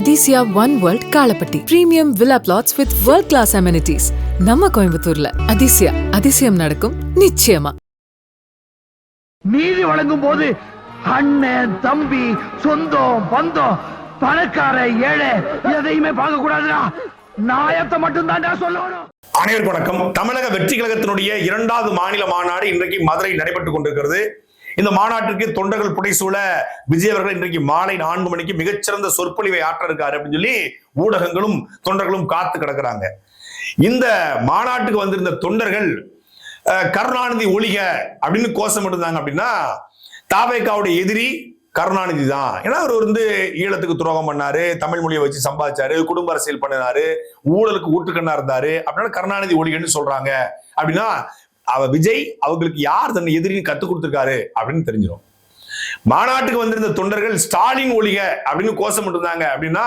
Athisaya one world Kalapatti premium villa plots with world class amenities நம்ம கோயம்புத்தூர்ல. அதிசயா அதிசயம் நடக்கும் நிச்சயமா. நீதி வழங்கும் போது அண்ணன் தம்பி சொந்தம் பந்தம் பணக்கார ஏழை எதையுமே பார்க்க கூடாதுடா நாயத்தை மட்டும் தான்டா சொல்லணும். அனைவருக்கும் வணக்கம். தமிழக வெற்றி கழகத்தினுடைய இரண்டாவது மாநில மாநாடு இன்றைக்கு மதுரை நடைபெற்றுக் கொண்டிருக்கிறது. இந்த மாநாட்டிற்கு தொண்டர்கள் புடைசூழ விஜய் அவர்கள் இன்றைக்கு மாலை நான்கு மணிக்கு மிகச்சிறந்த சொற்பொழிவை ஆற்ற இருக்காரு அப்படின்னு சொல்லி ஊடகங்களும் தொண்டர்களும் காத்து கிடக்குறாங்க. இந்த மாநாட்டுக்கு வந்திருந்த தொண்டர்கள் கருணாநிதி ஒழிக அப்படின்னு கோஷம் இருந்தாங்க அப்படின்னா தாவேக்காவுடைய எதிரி கருணாநிதி தான். ஏன்னா அவர் வந்து ஈழத்துக்கு துரோகம் பண்ணாரு தமிழ் மொழியை வச்சு சம்பாதிச்சாரு குடும்ப அரசியல் பண்ணினாரு ஊழலுக்கு ஊட்டுக்கண்ணா இருந்தாரு. அப்படின்னா கருணாநிதி ஒழிகன்னு சொல்றாங்க. அப்படின்னா அவ விஜய் அவங்களுக்கு யார் தன்னை எதிரின்னு கத்து கொடுத்துருக்காரு அப்படின்னு தெரிஞ்சிடும் மாநாட்டுக்கு வந்திருந்த தொண்டர்கள் ஸ்டாலின் ஒழிக அப்படின்னு கோஷம் இருந்தாங்க அப்படின்னா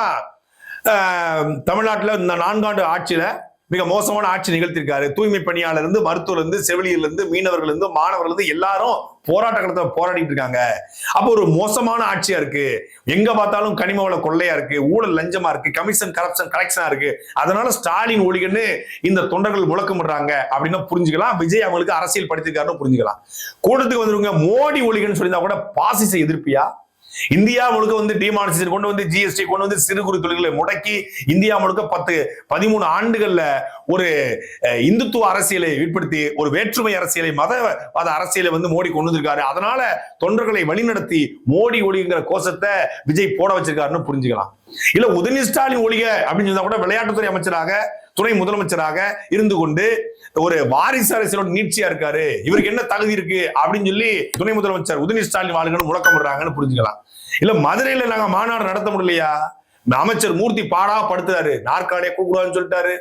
தமிழ்நாட்டில் இந்த நான்காண்டு ஆட்சியில மிக மோசமான ஆட்சி நிகழ்த்திருக்காரு தூய்மை பணியாளர் இருந்து மருத்துவர் இருந்து செவிலியர்ல இருந்து மீனவர்கள் இருந்து மாணவர்கள் இருந்து எல்லாரும் போராட்ட களத்துல போராடிட்டு இருக்காங்க. அப்போ ஒரு மோசமான ஆட்சியா இருக்கு. எங்க பார்த்தாலும் கனிம வள கொள்ளையா இருக்கு. ஊழல் லஞ்சமா இருக்கு. கமிஷன் கரப்ஷன் கலெக்ஷனா இருக்கு. அதனால ஸ்டாலின் ஒழிகன்னு இந்த தொண்டர்கள் முழக்கமிடுறாங்க அப்படின்னா புரிஞ்சுக்கலாம். விஜய் அவங்களுக்கு அரசியல் படித்திருக்காருன்னு புரிஞ்சுக்கலாம். கூட்டத்துக்கு வந்துருவங்க மோடி ஒழிகன்னு சொல்லியிருந்தா கூட பாசிச எதிர்ப்பியா? இந்தியா முழுக்க வந்து டிமானிசேஷன் கொண்டு வந்து ஜிஎஸ்டி கொண்டு வந்து சிறு குறு தொழில்களை முடக்கி இந்தியா முழுக்க பத்து பதிமூணு ஆண்டுகள்ல ஒரு இந்துத்துவ அரசியலை ஏற்படுத்தி ஒரு வேற்றுமை அரசியலை மதவாத அரசியலை வந்து மோடி கொண்டு வந்திருக்காரு. அதனால தொண்டர்களை வழிநடத்தி மோடி ஒளிங்கிற கோஷத்தை விஜய் போட வச்சிருக்காருன்னு புரிஞ்சுக்கலாம். இல்ல உதயநிதி ஸ்டாலின் ஒழிக அப்படின்னு சொன்னா கூட விளையாட்டுத்துறை அமைச்சராக துணை முதலமைச்சராக இருந்து கொண்டு ஒரு வாரிசு அரசியலோட நீட்சியா இருக்காரு. இவருக்கு என்ன தகுதி இருக்கு அப்படின்னு சொல்லி துணை முதலமைச்சர் உதயநிதி ஸ்டாலின் வாழ்கன்னு முழக்கமிடுறாங்கன்னு புரிஞ்சுக்கலாம். இல்ல மதுரையில நாங்க மாநாடு நடத்த முடியலையா? அமைச்சர் மூர்த்தி பாடா படுத்துறாரு. நாற்காலியை கூப்பிடுவான்னு சொல்லிட்டாரு.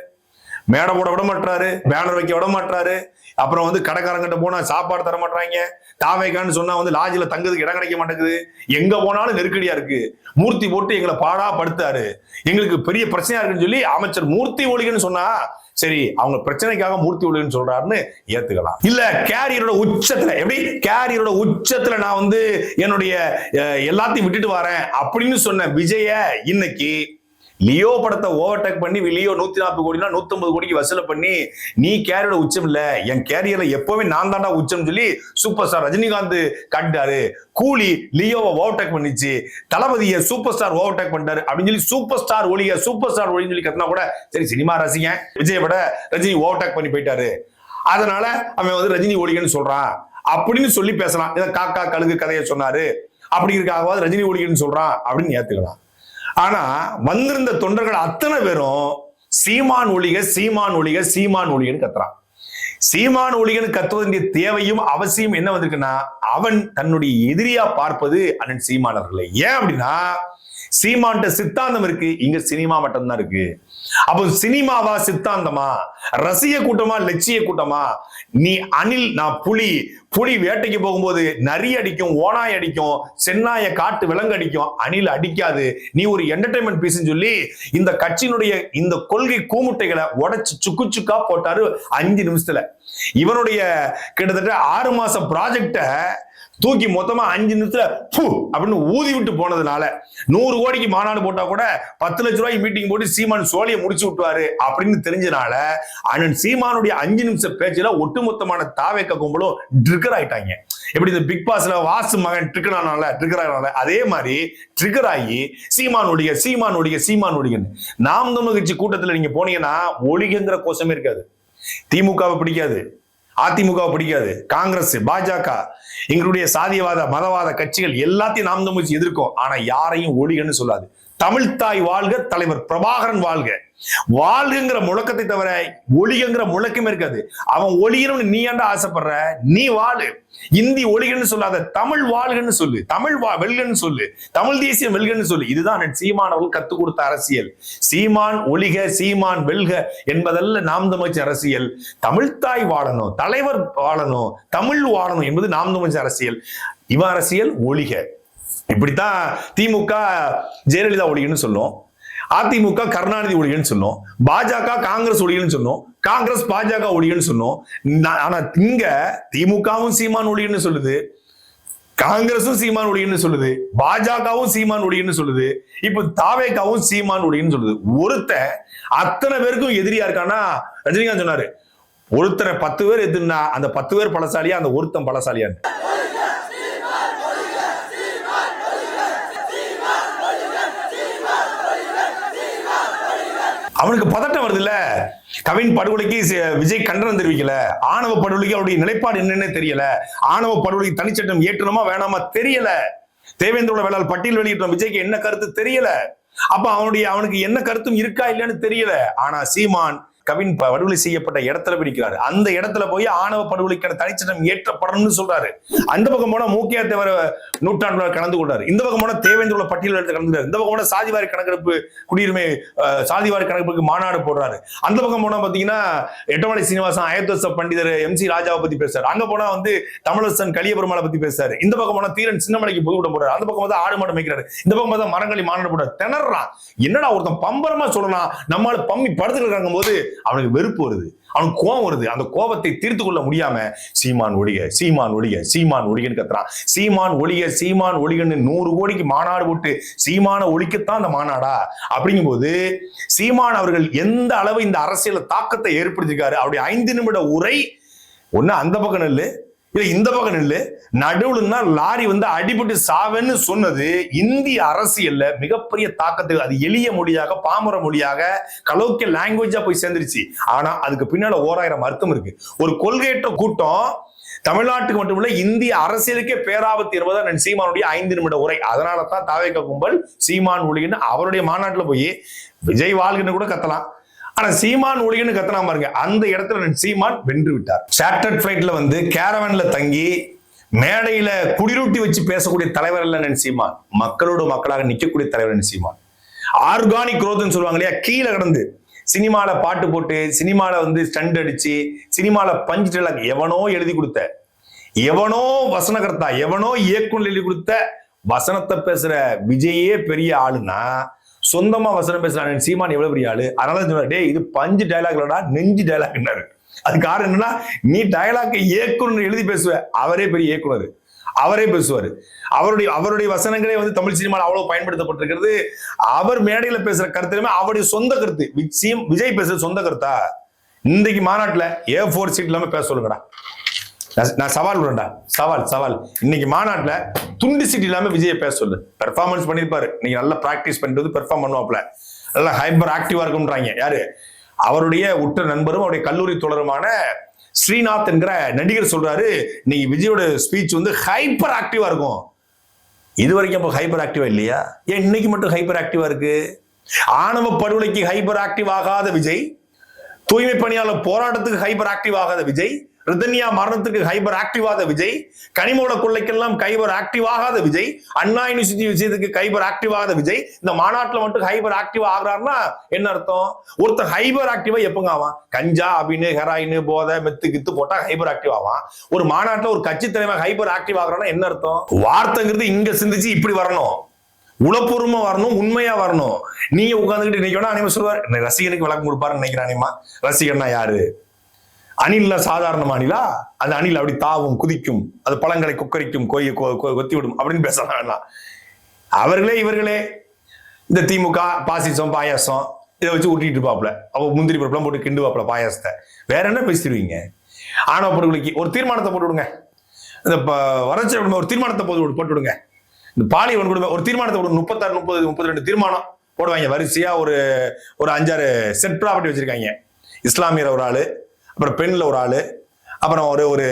மேடை போட விட மாட்டாரு பேனர் வைக்க விட மாட்டாரு அப்புறம் வந்து கடைக்காரங்கிட்ட போனா சாப்பாடு தர மாட்டாங்க தாவைக்கான்னு சொன்னா வந்து லாஜில தங்குறதுக்கு இடம் கிடைக்க மாட்டேங்குது. எங்க போனாலும் நெருக்கடியா இருக்கு. மூர்த்தி போட்டு எங்களை பாடா படுத்தாரு. எங்களுக்கு பெரிய பிரச்சனையா இருக்குன்னு சொல்லி அமைச்சர் மூர்த்தி ஒழிகன்னு சொன்னா சரி அவங்க பிரச்சனைக்காக மூர்த்தி ஒழிகன்னு சொல்றாருன்னு ஏத்துக்கலாம். இல்ல கேரியரோட உச்சத்துல எப்படி? கேரியரோட உச்சத்துல நான் வந்து என்னுடைய எல்லாத்தையும் விட்டுட்டு வரேன் அப்படின்னு சொன்ன விஜய இன்னைக்கு லியோ படத்தை ஓவர்டேக் பண்ணி லியோ நூத்தி நாற்பது கோடினா நூத்தம்பது கோடிக்கு வசூல பண்ணி நீ கேரியரோட உச்சம் இல்ல. என் கேரியர்ல எப்பவுமே நான் தாண்டா உச்சம் சொல்லி சூப்பர் ஸ்டார் ரஜினிகாந்த் காட்டாரு கூலி லியோவை ஓவர்டேக் பண்ணிச்சு. தளபதியை சூப்பர் ஸ்டார் ஓவர்டேக் பண்ணிட்டாரு அப்படின்னு சொல்லி சூப்பர் ஸ்டார் ஒளிய சூப்பர் ஸ்டார் ஒளின்னு சொல்லி கத்தினா கூட சரி சினிமா ரசிகன் விஜய் பட ரஜினி ஓவர்டேக் பண்ணி போயிட்டாரு. அதனால அவன் வந்து ரஜினி ஒளிகன்னு சொல்றான். அப்படின்னு சொல்லி பேசலாம். இதை காக்கா கழுகு கதையை சொன்னாரு. அப்படிங்கிறதுக்காகவாது ரஜினி ஒளிகன்னு சொல்றான் அப்படின்னு ஏத்துக்கலாம். ஆனா வந்திருந்த தொண்டர்கள் அத்தனை பேரும் சீமான் ஒளிக சீமான் ஒளிக சீமான் ஒளிகன்னு கத்துறான். சீமான் ஒளிகன்னு கத்துவதற்கிய தேவையும் அவசியம் என்ன வந்திருக்குன்னா அவன் தன்னுடைய எதிரியா பார்ப்பது அண்ணன் சீமானவர்களை ஏன் அப்படின்னா சீமான்ட்ட சித்தாந்தம் இருக்கு இங்க சினிமா மட்டும்தான் இருக்கு. அப்போ சினிமாவா சித்தாந்தமா ரசிக கூட்டமா லட்சிய கூட்டமா நீ அணில் நான் புலி புலி வேட்டைக்கு போகும்போது நரி அடிக்கும் ஓனாய் அடிக்கும் சென்னாய காட்டு விலங்கு அடிக்கும் அணில் அடிக்காது. நீ ஒரு என்டர்டைன்மெண்ட் பீஸ்னு சொல்லி இந்த கட்சியினுடைய இந்த கொள்கை கூமுட்டைகளை உடைச்சு சுக்கு சுக்கா போட்டாரு அஞ்சு நிமிஷத்துல. இவனுடைய கிட்டத்தட்ட ஆறு மாசம் ப்ராஜெக்ட தூக்கி மொத்தமா அஞ்சு நிமிஷத்துல பூ அப்படின்னு ஊதி விட்டு போனதுனால நூறு கோடிக்கு மாநாடு போட்டா கூட பத்து லட்ச ரூபாய்க்கு மீட்டிங் போட்டு சீமான் சோழியை முடிச்சு விட்டுவாரு அப்படின்னு தெரிஞ்சனால அண்ணன் சீமானுடைய அஞ்சு நிமிஷம் பேச்சுல ஒட்டுமொத்தமான தாவேக்க கும்பலும் ட்ரிகர் ஆயிட்டாங்க. எப்படி இந்த பிக் பாஸ்ல வாசு மகன் ட்ரிகர் ஆனால ட்ரிகர் ஆனால அதே மாதிரி ட்ரிகர் ஆகி சீமானுடைய சீமானுடைய சீமானுடையன்னு நாம் தமிழ் கட்சி கூட்டத்துல நீங்க போனீங்கன்னா ஒழிகங்கிற கோஷமே இருக்காது. திமுகவை பிடிக்காது. அதிமுக பிடிக்காது. காங்கிரஸ் பாஜக எங்களுடைய சாதியவாத மதவாத கட்சிகள் எல்லாத்தையும் நாம் தமிழ்ச்சி எதிர்க்கும். ஆனா யாரையும் ஒழிகன்னு சொல்லாது. தமிழ்த்தாய் வாழ்க தலைவர் பிரபாகரன் வாழ்க. வாழ்கிற முழக்கத்தை தவிர ஒளிங்கிற முழக்கமே இருக்காது. அவன் ஒளியணும்னு நீ ஏன்டா ஆசைப்படுற? நீ வாழு. இந்தி ஒளிகன்னு சொல்லாத தமிழ் வாழ்கன்னு சொல்லு. தமிழ் வா வெல்கன்னு சொல்லு. தமிழ் தேசியம் வெல்கன்னு சொல்லு. இதுதான் சீமானவர்கள் சீமான் அவர்கள் கத்துக் கொடுத்த அரசியல். சீமான் ஒளிக சீமான் வெல்க என்பதல்ல நாம் தமிழ்ச்சி அரசியல். தமிழ்த்தாய் வாழணும் தலைவர் வாழணும் தமிழ் வாழணும் என்பது நாம் தமிழ்ச்சி அரசியல். இவ அரசியல் ஒளிக. இப்படித்தான் திமுக ஜெயலலிதா ஒளிகன்னு சொல்லும் அதிமுக கருணாநிதி ஒழிகன்னு சொன்னோம். பாஜக காங்கிரஸ் ஒழிகன்னு சொன்னோம். காங்கிரஸ் பாஜக ஒழிகன்னு சொன்னோம். ஆனா இங்க திமுகவும் சீமான் ஒழிகன்னு சொல்லுது. காங்கிரஸும் சீமான் ஒளின்னு சொல்லுது. பாஜகவும் சீமான் ஒளின்னு சொல்லுது. இப்ப தாவேக்காவும் சீமான் ஒளின்னு சொல்லுது. ஒருத்தன் அத்தனை பேருக்கும் எதிரியா இருக்கானா ரஜினிகாந்த் சொன்னாரு. ஒருத்தரை பத்து பேர் எதிர்னா அந்த பத்து பேர் பலசாலியா அந்த ஒருத்தன் பலசாலியான்னு. அவனுக்கு பதட்டம் வருது இல்ல கவின் படுகொலைக்கு விஜய் கண்டனம் தெரிவிக்கல. ஆணவ படுகொலைக்கு அவருடைய நிலைப்பாடு என்னன்னு தெரியல. ஆணவ படுகொலைக்கு தனிச்சட்டம் ஏற்றணுமா வேணாமா தெரியல. தேவேந்திரோட வேளால் பட்டியல் வெளியிட்டோம் விஜய்க்கு என்ன கருத்து தெரியல. அப்ப அவனுடைய அவனுக்கு என்ன கருத்தும் இருக்கா இல்லையான்னு தெரியல. ஆனா சீமான் கவின் ப- படுகொலை செய்யப்பட்ட இடத்துல பிடிக்கிறாரு. அந்த இடத்துல போய் ஆணவ படுகொலைக்கான தனிச்சட்டம் ஏற்றப்படணும்னு சொல்றாரு. அந்த பக்கம் போனா மூக்கியா தேவர் நூற்றாண்டு கலந்து கொண்டாரு. இந்த பக்கம் போனா தேவேந்திரோட பட்டியல் எடுத்து கலந்து இந்த பக்கம் போனா சாதிவாரி கணக்கெடுப்பு குடியுரிமை சாதிவாரி கணக்கெடுப்புக்கு மாநாடு போடுறாரு. அந்த பக்கம் போனா பாத்தீங்கன்னா எட்டமலை சீனிவாசன் அயோத்தச பண்டிதர் எம் சி ராஜாவை பத்தி பேசுறாரு. அங்க போனா வந்து தமிழரசன் கலியபெருமாளை பத்தி பேசுறாரு. இந்த பக்கம் போனா தீரன் சின்னமலைக்கு பொதுக்கூட்டம் போடுறாரு. அந்த பக்கம் பார்த்தா ஆடு மாடு மேய்க்கிறாரு. இந்த பக்கம் பார்த்தா மரங்களி மாநாடு போடுறாரு. திணறான். என்னடா ஒருத்தன் பம்பரமா சொல்லலாம் நம்மளால பம்மி படுத்துட்டு இருக்காங்க போது அவனுக்கு வெறுப்பு வருது. அவனுக்கு கோவம் வருது. அந்த கோபத்தை தீர்த்து கொள்ள முடியாம சீமான் ஒளிக சீமான் ஒளிக சீமான் ஒழிகன்னு கத்துறான். சீமான் ஒளிக சீமான் ஒழிகன்னு நூறு கோடிக்கு மாநாடு போட்டு சீமான ஒழிக்கத்தான் அந்த மாநாடா? அப்படிங்கும் போது சீமான் அவர்கள் எந்த அளவு இந்த அரசியல தாக்கத்தை ஏற்படுத்திருக்காரு அவருடைய ஐந்து நிமிட உரை ஒண்ணு அந்த பக்கம் நெல்லு இல்ல இந்த பக்கம் நெல்லு. நடுவுலன்னா லாரி வந்து அடிபட்டு சாவேன்னு சொன்னது இந்திய அரசியல்ல மிகப்பெரிய தாக்கத்தை அது எளிய மொழியாக பாமர மொழியாக கலோக்கிய லாங்குவேஜா போய் சேர்ந்துருச்சு. ஆனா அதுக்கு பின்னால ஓராயிரம் அர்த்தம் இருக்கு. ஒரு கொள்கையற்ற கூட்டம் தமிழ்நாட்டுக்கு மட்டுமில்ல இந்திய அரசியலுக்கே பேராபத்து இருப்பதா நான் சீமானுடைய ஐந்து நிமிட உரை. அதனால தான் கும்பல் சீமான் ஒளின்னு அவருடைய மாநாட்டுல போய் விஜய் வாழ்கின்னு கூட கத்தலாம். ஆனா சீமான் ஒளின்னு கத்தனா பாருங்க அந்த இடத்துல நான் சீமான் வென்று விட்டார். சார்ட்டர்ட் ஃபிளைட்ல வந்து கேரவன்ல தங்கி மேடையில குடிரூட்டி வச்சு பேசக்கூடிய தலைவர் இல்ல சீமான். மக்களோட மக்களாக நிக்கக்கூடிய தலைவர் சீமான். ஆர்கானிக் குரோத்னு சொல்லுவாங்க இல்லையா? கீழே கிடந்து. சினிமால பாட்டு போட்டு சினிமால வந்து ஸ்டண்ட் அடிச்சு சினிமால பஞ்சு டெலாக் எவனோ எழுதி கொடுத்த எவனோ வசனகர்த்தா எவனோ இயக்குனர் எழுதி கொடுத்த வசனத்தை பேசுற விஜயே பெரிய ஆளுன்னா சொந்தமா வசனம் பேசுறான் சீமான் எவ்வளவு பெரிய ஆளு? அதனால டே இது பஞ்சு டயலாக் இல்லடா நெஞ்சு டயலாக்னாரு அது காரணம் என்னன்னா நீ டயலாக்கு இயக்குனர் எழுதி பேசுவ. அவரே பெரிய இயக்குனர். அவரே பேசுவார். அவருடைய அவருடைய வசனங்களே வந்து தமிழ் சினிமாவில் அவ்வளவு பயன்படுத்தப்பட்டிருக்கிறது. அவர் மேடையில் பேசுற கருத்துலையுமே அவருடைய சொந்த கருத்து. விஜய் விஜய் பேசுற சொந்த கருத்தா? இன்னைக்கு மாநாட்டில் ஏ ஃபோர் சீட் இல்லாமல் பேச சொல்லுங்கடா. நான் சவால் விடுறேன்டா. சவால் சவால். இன்னைக்கு மாநாட்டில் துண்டு சீட் இல்லாமல் விஜயை பேச சொல்லு. பெர்ஃபார்மன்ஸ் பண்ணியிருப்பாரு. நீங்கள் நல்லா ப்ராக்டிஸ் பண்ணிட்டு வந்து பெர்ஃபார்ம் பண்ணுவாப்ல நல்லா ஹைப்பர் ஆக்டிவாக இருக்கும்ன்றாங்க. யாரு? அவருடைய உற்ற நண்பரும் அவருடைய கல்லூரி தொடருமான ஸ்ரீநாத் என்கிற நடிகர் சொல்றாரு இன்னைக்கு விஜயோட ஸ்பீச் வந்து ஹைப்பர் ஆக்டிவா இருக்கும். இது வரைக்கும் அப்போ ஹைப்பர் ஆக்டிவா இல்லையா? ஏன் இன்னைக்கு மட்டும் ஹைப்பர் ஆக்டிவா இருக்கு? ஆணவ படுகொலைக்கு ஹைப்பர் ஆக்டிவ் ஆகாத விஜய் தூய்மை பணியாளர் போராட்டத்துக்கு ஹைப்பர் ஆக்டிவ் ஆகாத விஜய் ரிதன்யா மரணத்துக்கு ஹைபர் ஆக்டிவ் ஆகாத விஜய். கனிமோட கொள்ளைக்கெல்லாம் கைபர் ஆக்டிவ் ஆகாத விஜய். அண்ணா யூனிவர்சிட்டி விஷயத்துக்கு கைபர் ஆக்டிவ் ஆகாத விஜய். இந்த மாநாட்டில் மட்டும் ஹைபர் ஆக்டிவ் ஆகிறாருன்னா என்ன அர்த்தம்? ஒருத்தர் ஹைபர் ஆக்டிவா எப்பங்க ஆவான்? கஞ்சா அப்படின்னு ஹெராயின் போதை மெத்து கித்து போட்டா ஹைபர் ஆக்டிவ் ஆவான். ஒரு மாநாட்டில் ஒரு கட்சி தலைவர் ஹைபர் ஆக்டிவ் ஆகிறான்னா என்ன அர்த்தம்? வார்த்தைங்கிறது இங்க சிந்திச்சு இப்படி வரணும். உளப்பூர்வமா வரணும் உண்மையா வரணும். நீங்க உட்காந்துக்கிட்டு இன்னைக்கு வேணா அனிமா சொல்லுவார் ரசிகனுக்கு விளக்கம் கொடுப்பாருன்னு நினைக்கிறேன் அனிமா. ரசிகர்னா யாரு? அணில்ல சாதாரண அணிலா அந்த அணில் அப்படி தாவும் குதிக்கும் அது பழங்களை கொக்கரிக்கும் கொய்ய கொ- கொத்தி விடும் அப்படின்னு பேசலாம் வேணாம். அவர்களே இவர்களே இந்த திமுக பாசிசம் பாயாசம் இதை வச்சு ஊட்டிட்டு இருப்பாப்ல அவ முந்திரி பருப்புலாம் போட்டு கிண்டுவாப்ல பாயாசத்தை. வேற என்ன பேசிடுவீங்க? ஆணவ படுகொலைக்கு ஒரு தீர்மானத்தை போட்டு விடுங்க. இந்த ப- வறட்சி விடுங்க ஒரு தீர்மானத்தை போட்டு போட்டு விடுங்க. இந்த பாலியல் கொடுங்க ஒரு தீர்மானத்தை போடுங்க முப்பத்தாறு முப்பது முப்பத்தி ரெண்டு தீர்மானம் போடுவாங்க. வரிசையா ஒரு ஒரு அஞ்சாறு செட் ப்ராப்பர்ட்டி வச்சிருக்காங்க. இஸ்லாமியர் ஒரு ஆளு. அப்புறம் பெண்ணில் ஒரு ஆள் அப்புறம் ஒரு ஒரு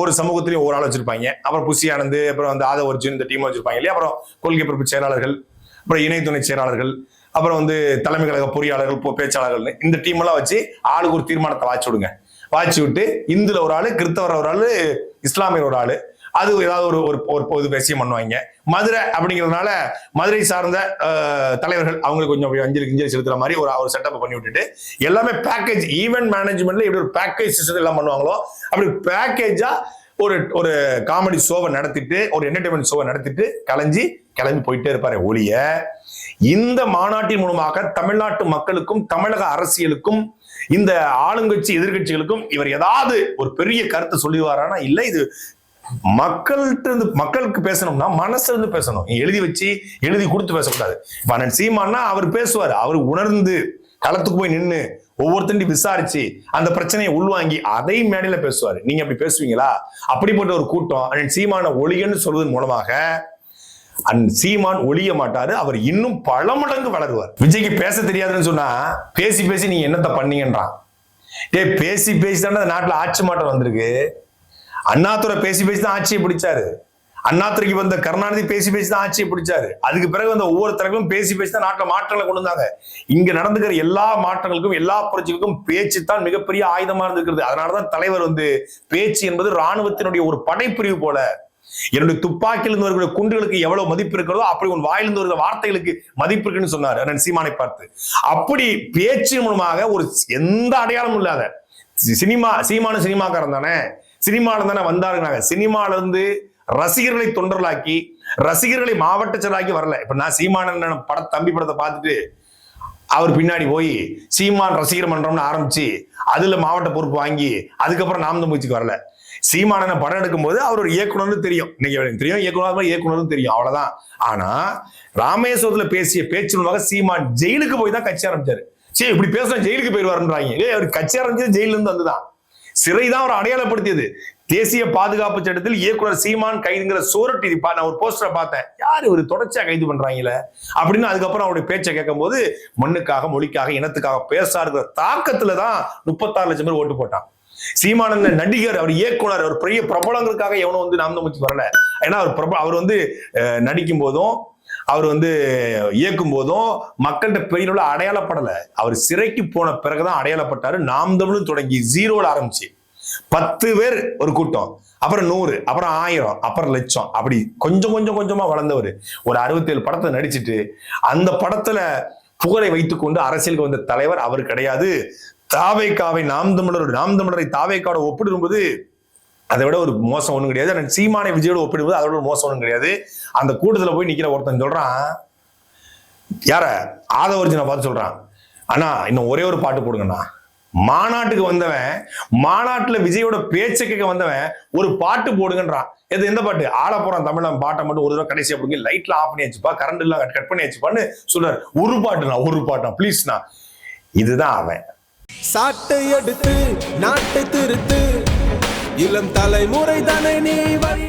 ஒரு சமூகத்திலையும் ஒரு ஆள் வச்சிருப்பாங்க. அப்புறம் புசி ஆனந்த் அப்புறம் வந்து ஆதவ ஒர்ஜுன் இந்த டீம் வச்சிருப்பாங்க இல்லையா? அப்புறம் கொள்கை பொறுப்பு செயலாளர்கள் அப்புறம் இணை துணை செயலாளர்கள் அப்புறம் வந்து தலைமை கழக பொறியாளர்கள் பேச்சாளர்கள்னு இந்த டீம் எல்லாம் வச்சு ஆளுக்கு ஒரு தீர்மானத்தை வாய்ச்சி விடுங்க. வாய்ச்சி விட்டு இந்துல ஒரு ஆள் கிறிஸ்தவர் ஒரு ஆள் இஸ்லாமியர் ஒரு ஆள் அது ஏதாவது ஒரு ஒரு ஒரு விஷயம் பண்ணுவாங்க. மதுரை அப்படிங்கிறதுனால மதுரை சார்ந்த தலைவர்கள் அவங்களுக்கு கொஞ்சம் அஞ்சலி கிஞ்சலி செலுத்துற மாதிரி ஒரு ஒரு செட்டப் பண்ணி விட்டுட்டு எல்லாமே பேக்கேஜ் ஈவெண்ட் மேனேஜ்மெண்ட்ல எப்படி ஒரு பேக்கேஜ் சிஸ்டம் எல்லாம் பண்ணுவாங்களோ அப்படி பேக்கேஜா ஒரு ஒரு காமெடி ஷோவை நடத்திட்டு ஒரு என்டர்டைன்மெண்ட் ஷோவை நடத்திட்டு கலைஞ்சி கிளம்பி போயிட்டே இருப்பாரு ஒளிய இந்த மாநாட்டின் மூலமாக தமிழ்நாட்டு மக்களுக்கும் தமிழக அரசியலுக்கும் இந்த ஆளுங்கட்சி எதிர்க்கட்சிகளுக்கும் இவர் ஏதாவது ஒரு பெரிய கருத்தை சொல்லிவாரானா இல்ல இது மக்கள்கிட்ட இருந்து மக்களுக்கு பேசணும்னா மனசுல இருந்து பேசணும். எழுதி வச்சு எழுதி கொடுத்து பேசக்கூடாது. இப்ப அண்ணன் சீமான்னா அவர் பேசுவார். அவர் உணர்ந்து களத்துக்கு போய் நின்னு ஒவ்வொருத்தண்டி விசாரிச்சு அந்த பிரச்சனையை உள்வாங்கி அதை மேடையில பேசுவாரு. நீங்க அப்படி பேசுவீங்களா? அப்படிப்பட்ட ஒரு கூட்டம் அண்ணன் சீமான ஒளிகன்னு சொல்வதன் மூலமாக அன் சீமான் ஒளிய மாட்டாரு. அவர் இன்னும் பல மடங்கு வளருவார். விஜய்க்கு பேச தெரியாதுன்னு சொன்னா பேசி பேசி நீங்க என்னத்த பண்ணீங்கன்றான். டே பேசி பேசி தானே நாட்டுல ஆட்சி மாற்றம் வந்திருக்கு. அண்ணாத்துறை பேசி பேசி தான் ஆட்சியை பிடிச்சாரு. அண்ணாத்துறைக்கு வந்த கருணாநிதி பேசி பேசி தான் ஆட்சியை பிடிச்சாரு. அதுக்கு பிறகு வந்த ஒவ்வொரு தலைவரும் பேசி பேசி தான் நாட்டில் மாற்றங்களை கொண்டு வந்தாங்க. இங்க நடந்துக்கிற எல்லா மாற்றங்களுக்கும் எல்லா புரட்சிகளுக்கும் பேச்சு தான் மிகப்பெரிய ஆயுதமா இருந்திருக்கிறது. அதனாலதான் தலைவர் வந்து பேச்சு என்பது ராணுவத்தினுடைய ஒரு படைப்பிரிவு போல. என்னுடைய துப்பாக்கியிலிருந்து வருகிற குண்டுகளுக்கு எவ்வளவு மதிப்பு இருக்கிறதோ அப்படி உன் வாயிலிருந்து வருகிற வார்த்தைகளுக்கு மதிப்பு இருக்குன்னு சொன்னார் சீமானை பார்த்து. அப்படி பேச்சு மூலமாக ஒரு எந்த அடையாளமும் இல்லாத சினிமா சீமான சினிமாக்காரன் தானே. சினிமால தானே வந்தாருங்க சினிமால இருந்து ரசிகர்களை தொண்டர்களாக்கி ரசிகர்களை மாவட்ட செயலாக்கி வரல. இப்ப நான் சீமானன் பட தம்பி படத்தை பார்த்துட்டு அவர் பின்னாடி போய் சீமான் ரசிகர் மன்றம்னு ஆரம்பிச்சு அதுல மாவட்ட பொறுப்பு வாங்கி அதுக்கப்புறம் நாம் முயற்சிக்கு வரல. சீமானனை படம் எடுக்கும்போது அவர் ஒரு இயக்குனர்னு தெரியும். இன்னைக்கு எனக்கு தெரியும் இயக்குனர் இயக்குனரும் தெரியும். அவ்வளவுதான். ஆனா ராமேஸ்வரத்துல பேசிய பேச்சு சீமான் ஜெயிலுக்கு போய் தான் கட்சி ஆரம்பிச்சாரு. சரி இப்படி பேசுனா ஜெயிலுக்கு போயிருவாருன்றாங்க ஏய் அவர் கட்சி ஆரம்பிச்சது ஜெயிலிருந்து வந்துதான். சிறை தான் அவர் அடையாளப்படுத்தியது. தேசிய பாதுகாப்பு சட்டத்தில் இயக்குனர் சீமான் கைதுங்கிற சூரட்டி பா நான் ஒரு போஸ்டரை பார்த்தேன். யார் இவர்? தொடர்ச்சியா கைது பண்றாங்களே அப்படின்னு அதுக்கப்புறம் அவருடைய பேச்சை கேட்கும்போது மண்ணுக்காக மொழிக்காக இனத்துக்காக பேசாருங்கிற தாக்கத்துல தான் முப்பத்தாறு லட்சம் பேர் ஓட்டு போட்டான். சீமானந்த நடிகர் அவர் இயக்குனர் அவர் பெரிய பிரபலங்களுக்காக எவனும் வந்து நாம் தமிழ்ச்சி வரல. ஏன்னா அவர் பிரபல அவர் வந்து நடிக்கும் போதும் அவர் வந்து இயக்கும் போதும் மக்கள்கிட்ட பெரிய அடையாளப்படலை. அவர் சிறைக்கு போன பிறகுதான் அடையாளப்பட்டாரு. நாம் தமிழும் தொடங்கி ஜீரோல ஆரம்பிச்சு. பத்து பேர் ஒரு கூட்டம். அப்புறம் நூறு அப்புறம் ஆயிரம் அப்புறம் லட்சம். அப்படி கொஞ்சம் கொஞ்சம் கொஞ்சமா வளர்ந்தவர். ஒரு அறுபத்தேழு படத்தை நடிச்சிட்டு அந்த படத்துல புகழை வைத்துக்கொண்டு அரசியலுக்கு வந்த தலைவர் அவர் கிடையாது. தாவைக்காவை நாம் தமிழர் நாம் தமிழரை தாவைக்காவோட ஒப்பிடும்போது அதை விட ஒரு மோசம் ஒன்றும் கிடையாது. ஆனால் சீமானை விஜயோட ஒப்பிடும்போது அதை விட ஒரு மோசம் ஒன்றும் கிடையாது. அந்த கூட்டத்தில் போய் நிற்கிற ஒருத்தன் சொல்கிறான் யார? ஆதவர்ஜனை பார்த்து சொல்கிறான் அண்ணா இன்னும் ஒரே ஒரு பாட்டு போடுங்கண்ணா. மாநாட்டுக்கு வந்தவன் மாநாட்டில் விஜயோட பேச்சை கேட்க வந்தவன் ஒரு பாட்டு போடுங்கன்றான். எது எந்த பாட்டு? ஆட போறான் தமிழன் பாட்டை மட்டும் ஒரு தடவை கடைசியா போடுங்க. லைட்ல ஆஃப் பண்ணி வச்சுப்பா கரண்ட் எல்லாம் கட் பண்ணி வச்சுப்பான்னு சொல்றாரு. ஒரு பாட்டுண்ணா ஒரு பாட்டா ப்ளீஸ்ண்ணா இதுதான் அவன். சாட்டை எடுத்து நாட்டை திருத்து இளம் தலைமுறை தானே நீ வழி